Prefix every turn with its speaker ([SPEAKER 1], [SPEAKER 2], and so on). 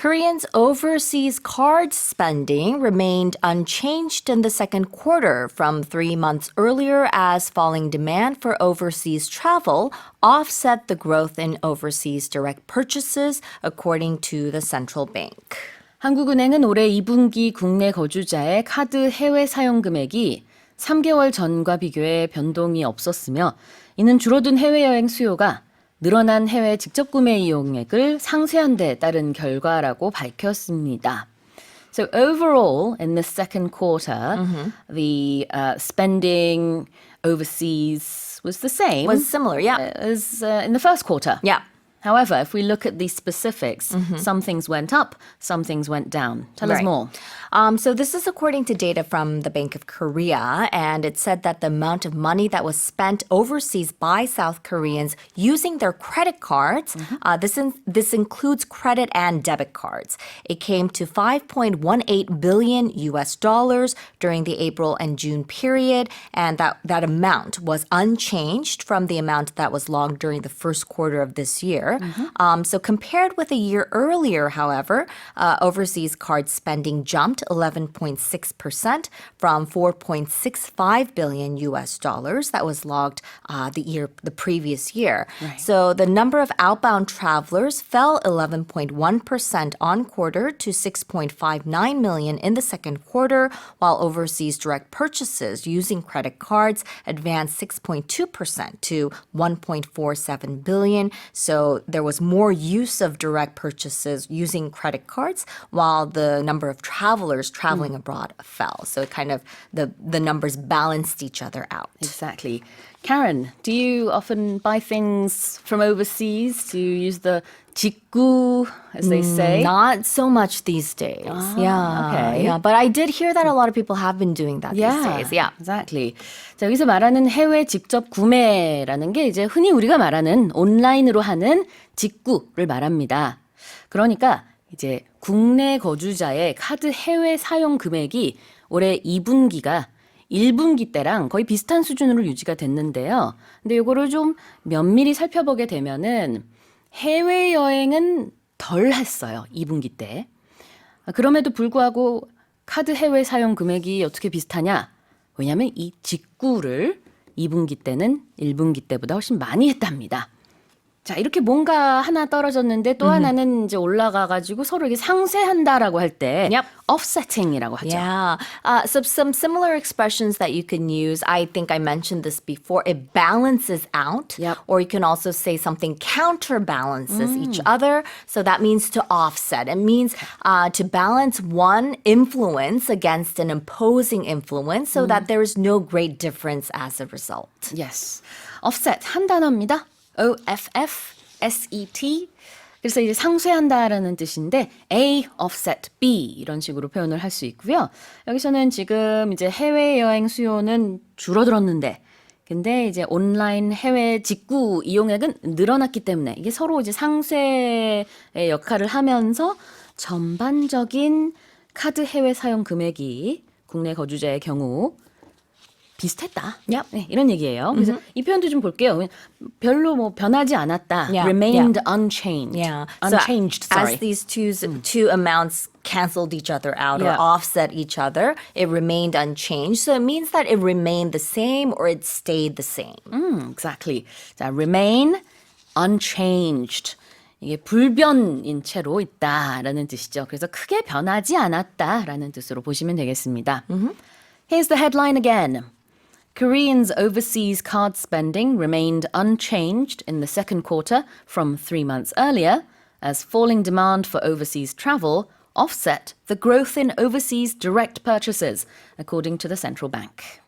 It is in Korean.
[SPEAKER 1] Koreans' overseas card spending remained unchanged in the second quarter from three months earlier as falling demand for overseas travel offset the growth in overseas direct purchases, according to the central bank.
[SPEAKER 2] 한국은행은 올해 2분기 국내 거주자의 카드 해외 사용 금액이 3개월 전과 비교해 변동이 없었으며 이는 줄어든 해외여행 수요가 늘어난 해외 직접 구매 이용액을 상쇄한 데 따른 결과라고 밝혔습니다. So overall, in the second quarter, the uh, spending overseas was the same
[SPEAKER 1] Was similar, yeah.
[SPEAKER 2] as uh, in the first quarter.
[SPEAKER 1] Yeah.
[SPEAKER 2] However, if we look at the specifics, some things went up, some things went down. Tell us more.
[SPEAKER 1] Um, so this is according to data from the Bank of Korea, and it said that the amount of money that was spent overseas by South Koreans using their credit cards, uh, this in, this includes credit and debit cards. It came to 5.18 billion U.S. dollars during the April and June period, and that that amount was unchanged from the amount that was logged during the first quarter of this year. Um, so compared with a year earlier, however, uh, overseas card spending jumped 11.6% from 4.65 billion US dollars that was logged uh, the year the previous year. So the number of outbound travelers fell 11.1% on quarter to 6.59 million in the second quarter, while overseas direct purchases using credit cards advanced 6.2% to 1.47 billion. So there was more use of direct purchases using credit cards, while the number of travelers traveling mm. abroad fell. So it kind of the the numbers balanced each other out.
[SPEAKER 2] Exactly. Karen, do you often buy things from overseas? Do you use the 직구, as they say?
[SPEAKER 1] Not so much these days. yeah.
[SPEAKER 2] okay.
[SPEAKER 1] Yeah. But I did hear that a lot of people have been doing that these days. Yeah.
[SPEAKER 2] exactly. 자, 여기서 말하는 해외 직접 구매라는 게 이제 흔히 우리가 말하는 온라인으로 하는 직구를 말합니다. 그러니까 이제 국내 거주자의 카드 해외 사용 금액이 올해 2분기가 1분기 때랑 거의 비슷한 수준으로 유지가 됐는데요. 근데 이거를 좀 면밀히 살펴보게 되면은 해외 여행은 덜 했어요. 2분기 때. 아, 그럼에도 불구하고 카드 해외 사용 금액이 어떻게 비슷하냐? 왜냐하면 이 직구를 2분기 때는 1분기 때보다 훨씬 많이 했답니다. 자, 이렇게 뭔가 하나 떨어졌는데 또 하나는 이제 올라가가지고 서로 이게 상쇄한다라고 할 때
[SPEAKER 1] Yep.
[SPEAKER 2] offsetting이라고 하죠.
[SPEAKER 1] Yeah. Uh, so some similar expressions that you can use. I think I mentioned this before. It balances out,
[SPEAKER 2] Yep.
[SPEAKER 1] or you can also say something counterbalances each other. So that means to offset. It means uh, to balance one influence against an imposing influence, so that there is no great difference as a result.
[SPEAKER 2] Yes. offset 한 단어입니다. O F F S E T. 그래서 이제 상쇄한다라는 뜻인데 A offset B 이런 식으로 표현을 할 수 있고요. 여기서는 지금 이제 해외 여행 수요는 줄어들었는데 근데 이제 온라인 해외 직구 이용액은 늘어났기 때문에 이게 서로 이제 상쇄의 역할을 하면서 전반적인 카드 해외 사용 금액이 국내 거주자의 경우 비슷했다.
[SPEAKER 1] Yep.
[SPEAKER 2] 네, 이런 얘기예요. 그래서 이 표현도 좀 볼게요. 별로 뭐 변하지 않았다.
[SPEAKER 1] Yeah,
[SPEAKER 2] remained unchanged.
[SPEAKER 1] Yeah. So
[SPEAKER 2] unchanged. sorry.
[SPEAKER 1] as these two two amounts canceled each other out
[SPEAKER 2] Yeah.
[SPEAKER 1] or offset each other, it remained unchanged. So it means that it remained the same or it stayed the same.
[SPEAKER 2] 음, exactly. 자, remain unchanged. 이게 불변인 채로 있다라는 뜻이죠. 그래서 크게 변하지 않았다라는 뜻으로 보시면 되겠습니다. Here's the headline again. Koreans' overseas card spending remained unchanged in the second quarter from three months earlier, as falling demand for overseas travel offset the growth in overseas direct purchases, according to the central bank.